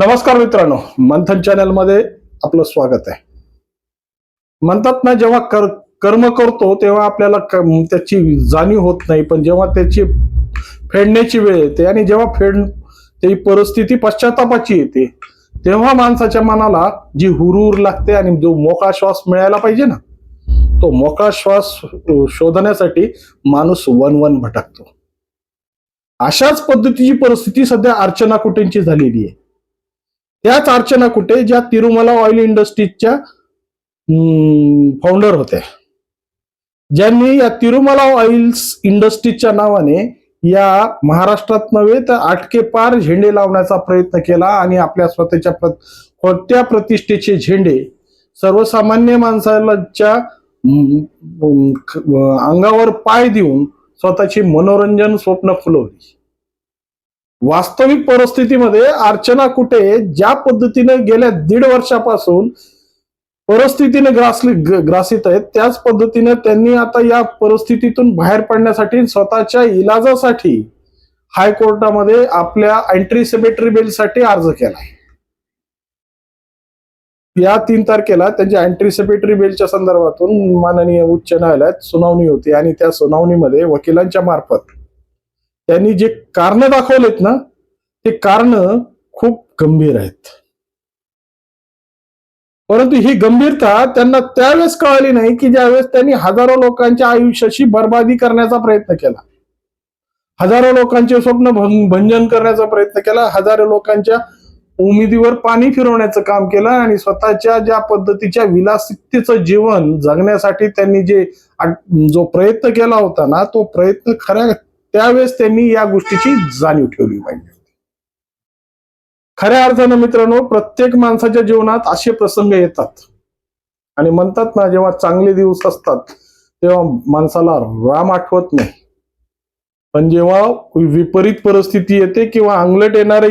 नमस्कार मित्रांनो मंथन चॅनलमध्ये आपलं स्वागत आहे. म्हणतात ना जेव्हा कर कर्म करतो तेव्हा आपल्याला त्याची जाणीव होत नाही पण जेव्हा त्याची फेडण्याची वेळ येते आणि जेव्हा फेड ती परिस्थिती पश्चातापाची येते तेव्हा माणसाच्या मनाला जी हुरूर लागते आणि जो मोकळा श्वास मिळायला पाहिजे ना तो मोकळा श्वास शोधण्यासाठी माणूस वन वन भटकतो. अशाच पद्धतीची परिस्थिती सध्या अर्चना कुटेंची झालेली आहे. त्याच अर्चना कुठे ज्या तिरुमला ऑइल इंडस्ट्रीजच्या फाउंडर होत्या. ज्यांनी या तिरुमला ऑइल्स इंडस्ट्रीजच्या नावाने या महाराष्ट्रात नव्हे तर आटके पार झेंडे लावण्याचा प्रयत्न केला आणि आपल्या स्वतःच्या कोणत्या प्रत, प्रतिष्ठेचे झेंडे सर्वसामान्य माणसाच्या अंगावर पाय देऊन स्वतःची मनोरंजन स्वप्न फुलवली. वास्तविक परिस्थितीमध्ये अर्चना कुठे ज्या पद्धतीने गेल्या दीड वर्षापासून परिस्थितीने ग्रासली ग्रासित आहेत त्याच पद्धतीने त्यांनी आता या परिस्थितीतून बाहेर पडण्यासाठी स्वतःच्या इलाजासाठी हायकोर्टामध्ये आपल्या अँट्रीसेपेटरी बिलसाठी अर्ज केला या तीन तारखेला त्यांच्या अँट्रीसेपेटरी बिलच्या संदर्भातून माननीय उच्च न्यायालयात सुनावणी होती आणि त्या सुनावणीमध्ये वकिलांच्या मार्फत त्यांनी जे कारण दाखवलेत ना ते कारण खूप गंभीर आहेत. परंतु ही गंभीरता त्यांना त्यावेळेस कळाली नाही की ज्यावेळेस त्यांनी हजारो लोकांच्या आयुष्याशी बर्बादी करण्याचा प्रयत्न केला. हजारो लोकांचे स्वप्न भंजन करण्याचा प्रयत्न केला हजारो लोकांच्या उमेदीवर पाणी फिरवण्याचं काम केलं आणि स्वतःच्या ज्या पद्धतीच्या विलासितेचं जीवन जगण्यासाठी त्यांनी जे जो प्रयत्न केला होता ना तो प्रयत्न खऱ्या त्यावेळेस त्यांनी या गोष्टीची जाणीव ठेवली पाहिजे खऱ्या अर्थानं मित्रांनो प्रत्येक माणसाच्या जीवनात असे प्रसंग येतात. आणि म्हणतात ना जेव्हा चांगले दिवस असतात तेव्हा माणसाला राम आठवत नाही. पण जेव्हा विपरीत परिस्थिती येते किंवा अंगलट येणारी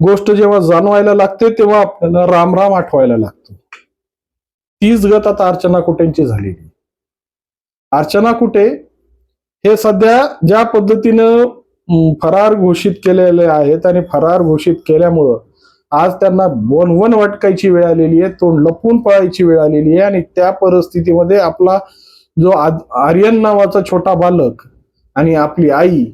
गोष्ट जेव्हा जाणवायला लागते तेव्हा आपल्याला राम राम आठवायला लागतो. तीच गत आता अर्चना कुटेंची झालेली. अर्चना कुटे हे सध्या ज्या पद्धतीनं फरार घोषित केलेले आहेत आणि फरार घोषित केल्यामुळं आज त्यांना वनवन वाटकायची वटकायची वेळ आलेली आहे तोंड लपून पळायची वेळ आलेली आहे आणि त्या परिस्थितीमध्ये आपला जो आर्यन नावाचा छोटा बालक आणि आपली आई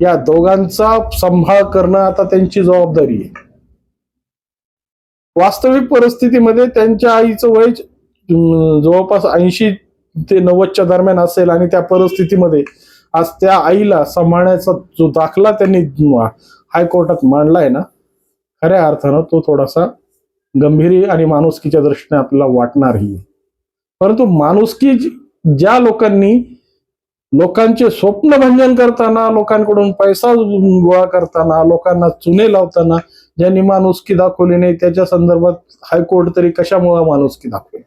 या दोघांचा सांभाळ करणं आता त्यांची जबाबदारी आहे. वास्तविक परिस्थितीमध्ये त्यांच्या आईचं वय जवळपास ऐंशी ते नव्वदच्या दरम्यान असेल आणि त्या परिस्थितीमध्ये आज त्या आईला सांभाळण्याचा जो दाखला त्यांनी हायकोर्टात मांडलाय ना खऱ्या अर्थानं तो थोडासा गंभीर आणि माणुसकीच्या दृष्टीने आपल्याला वाटणारही. परंतु माणुसकी ज्या लोकांनी लोकांचे स्वप्न भंजन करताना लोकांकडून पैसा गोळा करताना लोकांना चुने लावताना ज्यांनी माणुसकी दाखवली नाही त्याच्या संदर्भात हायकोर्ट तरी कशामुळे माणुसकी दाखवली?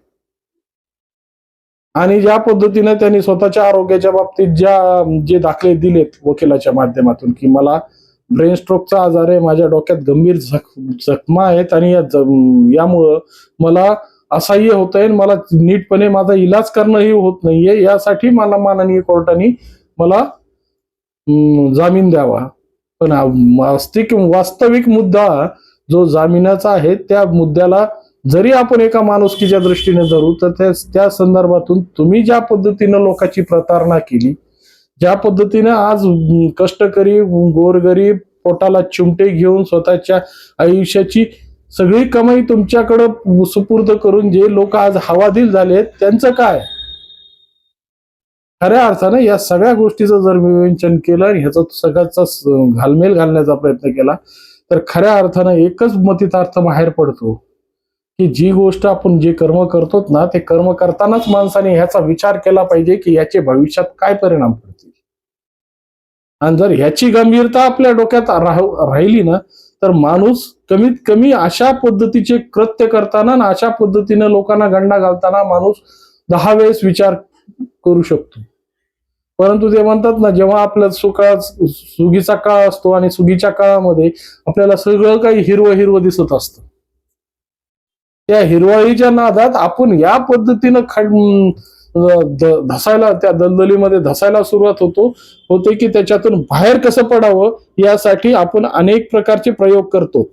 आणि ज्या पद्धतीने त्यांनी स्वतःच्या आरोग्याच्या बाबतीत ज्या जे दाखले दिलेत वकिलाच्या माध्यमातून की मला ब्रेन स्ट्रोकचा आजार आहे माझ्या डोक्यात गंभीर जख जखमा आहेत आणि या यामुळं मला असह्य होत आहे मला नीटपणे माझा इलाज करणंही होत नाहीये. यासाठी मला माननीय कोर्टाने मला जामीन द्यावा. पण वास्तविक वास्तविक मुद्दा जो जामिनाचा आहे त्या मुद्द्याला जरी आपण एका माणुसकीच्या दृष्टीने धरू तर त्या त्या संदर्भातून तुम्ही ज्या पद्धतीनं लोकांची प्रतारणा केली ज्या पद्धतीनं आज कष्टकरी गोरगरीब पोटाला चिमटे घेऊन स्वतःच्या आयुष्याची सगळी कमाई तुमच्याकडं सुपूर्द करून जे लोक आज हवादिल झाले त्यांचं काय? खऱ्या अर्थानं या सगळ्या गोष्टीचं जर विवेचन केलं आणि ह्याचा सगळ्याचा घालमेल घालण्याचा प्रयत्न केला तर खऱ्या अर्थानं एकच मतितार्थ बाहेर पडतो. की जी गोष्ट आपण जे कर्म करतो ना ते कर्म करतानाच माणसाने ह्याचा विचार केला पाहिजे की याचे भविष्यात काय परिणाम पडतील. आणि जर ह्याची गंभीरता आपल्या डोक्यात राहिली ना तर माणूस कमीत कमी अशा पद्धतीचे कृत्य करताना ना अशा पद्धतीने लोकांना गंडा घालताना माणूस दहा वेळेस विचार करू शकतो. परंतु ते म्हणतात ना जेव्हा आपल्या सुकाळ सुगीचा काळ असतो आणि सुगीच्या काळामध्ये आपल्याला सगळं काही हिरवं हिरवं दिसत असतं. त्या हिरवाईच्या नादात आपण या पद्धतीनं खड धसायला त्या दलदलीमध्ये धसायला सुरुवात होतो होते की त्याच्यातून बाहेर कसं पडावं यासाठी आपण अनेक प्रकारचे प्रयोग करतो.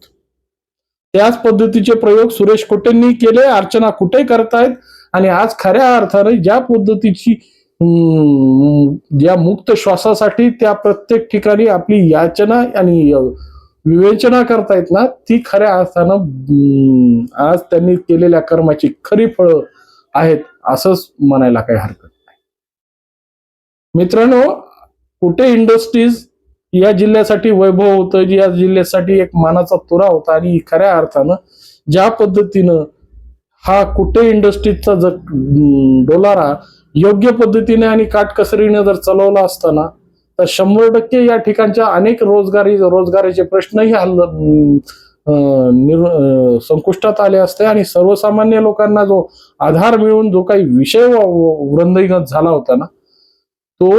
त्याच पद्धतीचे प्रयोग सुरेश कुटेंनी केले अर्चना कुठे करतायत आणि आज खऱ्या अर्थाने ज्या पद्धतीची या ज्या मुक्त श्वासासाठी त्या प्रत्येक ठिकाणी आपली याचना आणि विवेचना करतायत ना ती खऱ्या अर्थानं आज त्यांनी केलेल्या कर्माची खरी फळं आहेत असंच म्हणायला काही हरकत नाही. मित्रांनो कुठे इंडस्ट्रीज या जिल्ह्यासाठी वैभव होतं या जिल्ह्यासाठी एक मानाचा तुरा होता आणि खऱ्या अर्थानं ज्या पद्धतीनं हा कुठे इंडस्ट्रीजचा जर डोलारा योग्य पद्धतीने आणि काटकसरीने जर चालवला असताना तर शंभर टक्के या ठिकाणच्या अनेक रोजगारी रोजगाराचे प्रश्नही हल्ल निर- संपुष्टात आले असते आणि सर्वसामान्य लोकांना जो आधार मिळून जो काही विषय वृंदईगत झाला होता ना तो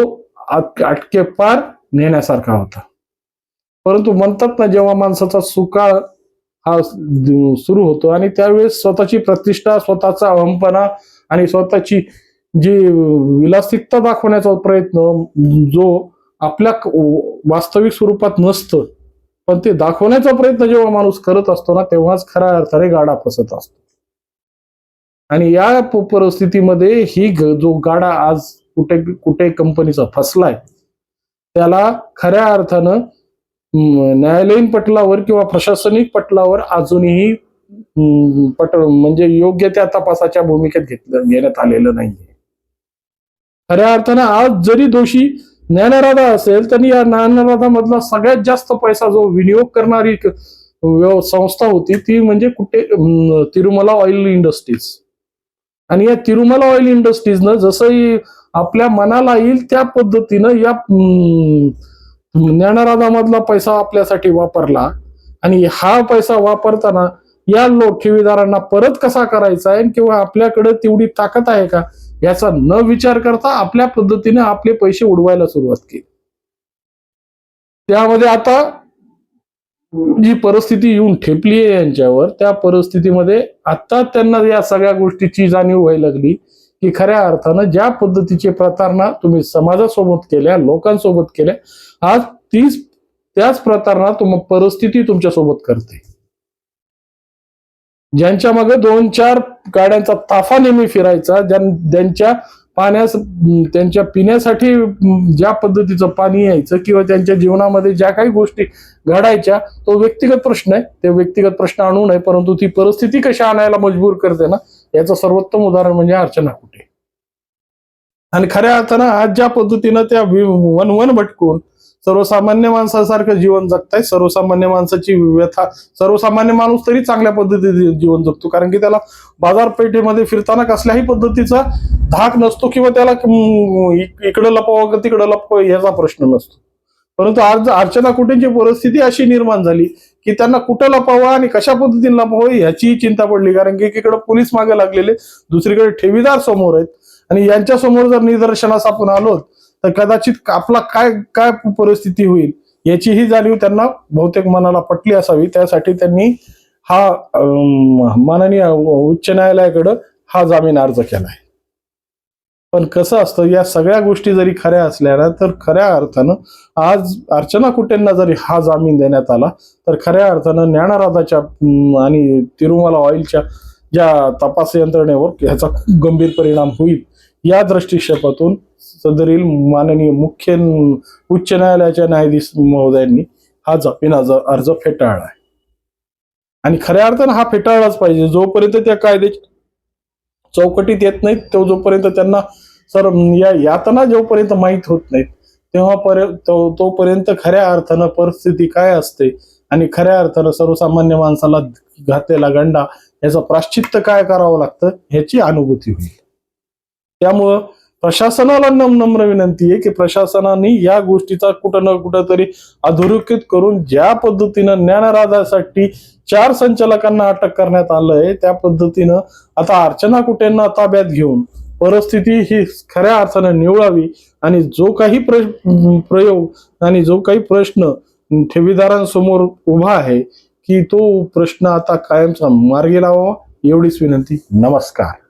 आटके पार नेण्यासारखा होता. परंतु म्हणतात ना जेव्हा माणसाचा सुकाळ हा सुरू होतो आणि त्यावेळेस स्वतःची प्रतिष्ठा स्वतःचा अहमपणा आणि स्वतःची जी विलासिकता दाखवण्याचा प्रयत्न जो आपल्या वास्तविक स्वरूपात नसतं. पण ते दाखवण्याचा प्रयत्न जेव्हा माणूस करत असतो ना तेव्हाच खऱ्या अर्थाने गाडा फसत असतो. आणि या परिस्थितीमध्ये ही जो गाडा आज कुठे कुठे कंपनीचा फसलाय त्याला खऱ्या अर्थानं न्यायालयीन पटलावर किंवा प्रशासनिक पटलावर अजूनही पट म्हणजे योग्य त्या तपासाच्या भूमिकेत घेतलं घेण्यात आलेलं नाहीये. खऱ्या अर्थानं आज जरी दोषी ज्ञानराधा असेल तर या ज्ञानराधा मधला सगळ्यात जास्त पैसा जो विनियोग करणारी संस्था होती ती म्हणजे कुठे तिरुमला ऑइल इंडस्ट्रीज आणि या तिरुमला ऑइल इंडस्ट्रीजनं जसंही आपल्या मनाला येईल त्या पद्धतीनं या ज्ञानराधा मधला पैसा आपल्यासाठी वापरला. आणि हा पैसा वापरताना या लोक ठेवीदारांना परत कसा करायचा आहे किंवा आपल्याकडे तेवढी ताकद आहे का? याचा न विचार करता आपल्या पद्धतीने आपले पैसे उडवायला सुरुवात केली. त्यामध्ये आता जी परिस्थिती येऊन ठेपली आहे यांच्यावर त्या परिस्थितीमध्ये आता त्यांना या सगळ्या गोष्टीची जाणीव व्हायला लागली की खऱ्या अर्थानं ज्या पद्धतीची प्रतारणा तुम्ही समाजासोबत केल्या लोकांसोबत केल्या आज तीच त्याच प्रतारणा तुम परिस्थिती तुमच्यासोबत करते. ज्यांच्या मागे दोन चार गाड्यांचा ताफा नेहमी फिरायचा ज्यांच्या पाण्यास त्यांच्या पिण्यासाठी ज्या पद्धतीचं पाणी यायचं किंवा त्यांच्या जीवनामध्ये ज्या काही गोष्टी घडायच्या तो व्यक्तिगत प्रश्न आहे. ते व्यक्तिगत प्रश्न आणू नये परंतु ती परिस्थिती कशी आणायला मजबूर करते ना याचं सर्वोत्तम उदाहरण म्हणजे अर्चना कुठे आणि खऱ्या अर्थानं आज ज्या पद्धतीनं त्या वन वन भटकून सर्वसामान्य माणसासारखं जीवन जगताय. सर्वसामान्य माणसाची व्यथा सर्वसामान्य माणूस तरी चांगल्या पद्धतीने जीवन जगतो. कारण की त्याला बाजारपेठेमध्ये फिरताना कसल्याही पद्धतीचा धाक नसतो किंवा त्याला इकडं लपवा का तिकडं लपवा याचा प्रश्न नसतो. परंतु आज अर्चना कुटेंची परिस्थिती अशी निर्माण झाली की त्यांना कुठं लपावं आणि कशा पद्धतीने लपावं याचीही चिंता पडली. कारण की एकीकडे पोलीस मागे लागलेले दुसरीकडे ठेवीदार समोर आहेत. आणि यांच्या समोर जर निदर्शनास आपण आलो तर कदाचित आपला काय काय परिस्थिती होईल याचीही जाणीव त्यांना बहुतेक मनाला पटली असावी. त्यासाठी त्यांनी हा अं, माननीय उच्च न्यायालयाकडं हा जामीन अर्ज केलाय. पण कसं असतं या सगळ्या गोष्टी जरी खऱ्या असल्या ना तर खऱ्या अर्थानं आज अर्चना कुटेंना जरी हा जामीन देण्यात आला तर खऱ्या अर्थानं ज्ञानराधाच्या आणि तिरुमला ऑइलच्या ज्या तपास यंत्रणेवर ह्याचा खूप गंभीर परिणाम होईल. या दृष्टिक्षेपातून सदरील माननीय मुख्य उच्च न्यायालयाच्या न्यायाधीश महोदयांनी हा जामीन अर्ज अर्ज फेटाळला आहे. आणि खऱ्या अर्थानं हा फेटाळलाच पाहिजे. जोपर्यंत त्या कायद्याच्या चौकटीत येत नाहीत तो जोपर्यंत त्यांना सर या यातना जोपर्यंत माहीत होत नाहीत तेव्हा पर्यंत तो- तोपर्यंत खऱ्या अर्थानं परिस्थिती काय असते आणि खऱ्या अर्थानं सर्वसामान्य माणसाला घातलेला गंडा याचं प्राश्चित्त काय करावं लागतं ह्याची अनुभूती होईल. त्यामुळं प्रशासनाला नम नम्र विनंती आहे की प्रशासनाने या गोष्टीचा कुठं ना कुठं तरी अधोरेखित करून ज्या पद्धतीनं ज्ञानराधासाठी चार संचालकांना अटक करण्यात आलंय त्या पद्धतीनं आता अर्चना कुटेंना ताब्यात घेऊन परिस्थिती ही खऱ्या अर्थानं निवळावी आणि जो काही प्र- प्रयोग आणि जो काही प्रश्न ठेवीदारांसमोर उभा आहे की तो प्रश्न आता कायमचा मार्गी लावावा एवढीच विनंती. नमस्कार.